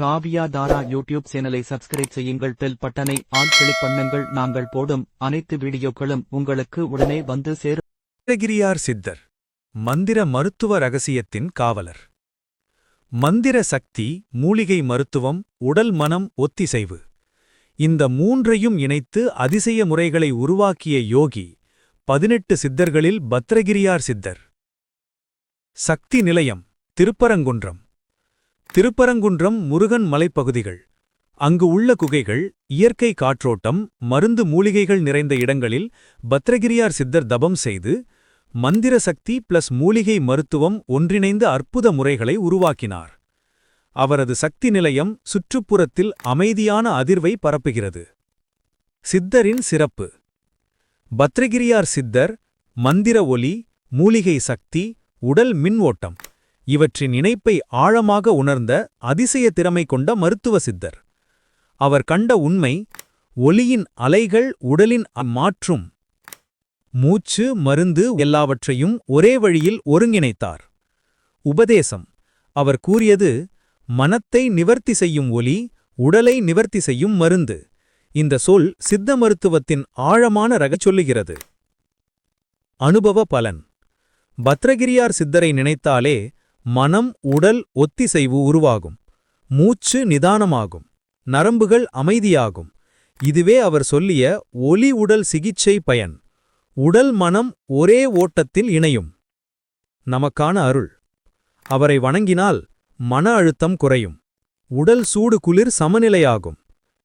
காவியா தாரா YouTube சேனலை subscribe செய்யுங்கள். Bell பட்டனை ஆல் கிளிக் பண்ணுங்கள். நாங்கள் போடும் அனைத்து வீடியோக்களும் உங்களுக்கு உடனே வந்து சேரும். மந்திரகிரியார் சித்தர் மந்திர மருத்துவ ரகசியத்தின் காவலர். மந்திர சக்தி மூலிகை மருத்துவம் உடல் மனம் ஒத்திசைவு. இந்த மூன்றையும் இணைத்து அதிசய முறைகளை உருவாக்கிய யோகி பதினெட்டு சித்தர்களில் பத்ரகிரியார் சித்தர். சக்தி நிலையம் திருப்பரங்குன்றம். திருப்பரங்குன்றம் முருகன் மலைப்பகுதிகள். அங்கு உள்ள குகைகள் இயற்கை காற்றோட்டம் மருந்து மூலிகைகள் நிறைந்த இடங்களில் பத்ரகிரியார் சித்தர் தபம் செய்து மந்திர சக்தி பிளஸ் மூலிகை மருத்துவம் ஒன்றிணைந்த அற்புத முறைகளை உருவாக்கினார். அவரது சக்தி நிலையம் சுற்றுப்புறத்தில் அமைதியான அதிர்வை பரப்புகிறது. சித்தரின் சிறப்பு. பத்ரகிரியார் சித்தர் மந்திர ஒலி மூலிகை சக்தி உடல் மின் ஓட்டம் இவற்றின் இணைப்பை ஆழமாக உணர்ந்த அதிசய திறமை கொண்ட மருத்துவ சித்தர். அவர் கண்ட உண்மை ஒலியின் அலைகள் உடலின் மாற்றும் மூச்சு மருந்து எல்லாவற்றையும் ஒரே வழியில் ஒருங்கிணைத்தார். உபதேசம் அவர் கூறியது மனத்தை நிவர்த்தி செய்யும் ஒலி உடலை நிவர்த்தி செய்யும் மருந்து. இந்த சொல் சித்த மருத்துவத்தின் ஆழமான ரகச் சொல்லுகிறது. அனுபவ பலன். பத்ரகிரியார் சித்தரை நினைத்தாலே மனம் உடல் ஒத்திசைவு உருவாகும். மூச்சு நிதானமாகும். நரம்புகள் அமைதியாகும். இதுவே அவர் சொல்லிய ஒலி உடல் சிகிச்சை பயன். உடல் மனம் ஒரே ஓட்டத்தில் இணையும். நமக்கான அருள். அவரை வணங்கினால் மன அழுத்தம் குறையும். உடல் சூடு குளிர் சமநிலையாகும்.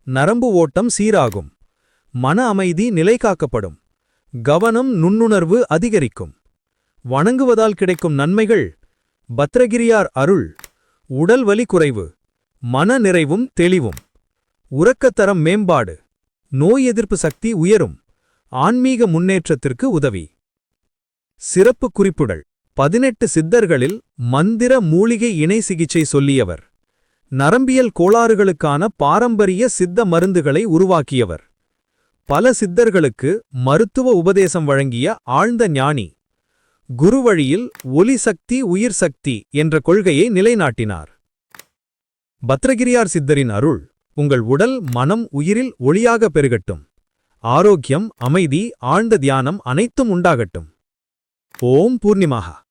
நரம்பு ஓட்டம் சீராகும். மன அமைதி நிலை காக்கப்படும் கவனம் நுண்ணுணர்வு அதிகரிக்கும். வணங்குவதால் கிடைக்கும் நன்மைகள் பத்ரகிரியார் அருள் உடல் வலி குறைவு மன நிறைவும் தெளிவும் உறக்கத்தரம் மேம்பாடு நோய் எதிர்ப்பு சக்தி உயரும் ஆன்மீக முன்னேற்றத்திற்கு உதவி. சிறப்பு குறிப்புகள் பதினெட்டு சித்தர்களில் மந்திர மூலிகை இணை சிகிச்சை சொல்லியவர். நரம்பியல் கோளாறுகளுக்கான பாரம்பரிய சித்த மருந்துகளை உருவாக்கியவர். பல சித்தர்களுக்கு மருத்துவ உபதேசம் வழங்கிய ஆழ்ந்த ஞானி. குருவழியில் ஒலி சக்தி உயிர் சக்தி என்ற கொள்கையை நிலைநாட்டினார். பத்ரகிரியார் சித்தரின் அருள் உங்கள் உடல் மனம் உயிரில் ஒளியாக பெருகட்டும். ஆரோக்கியம் அமைதி ஆழ்ந்த தியானம் அனைத்தும் உண்டாகட்டும். ஓம் பூர்ணிமாகா.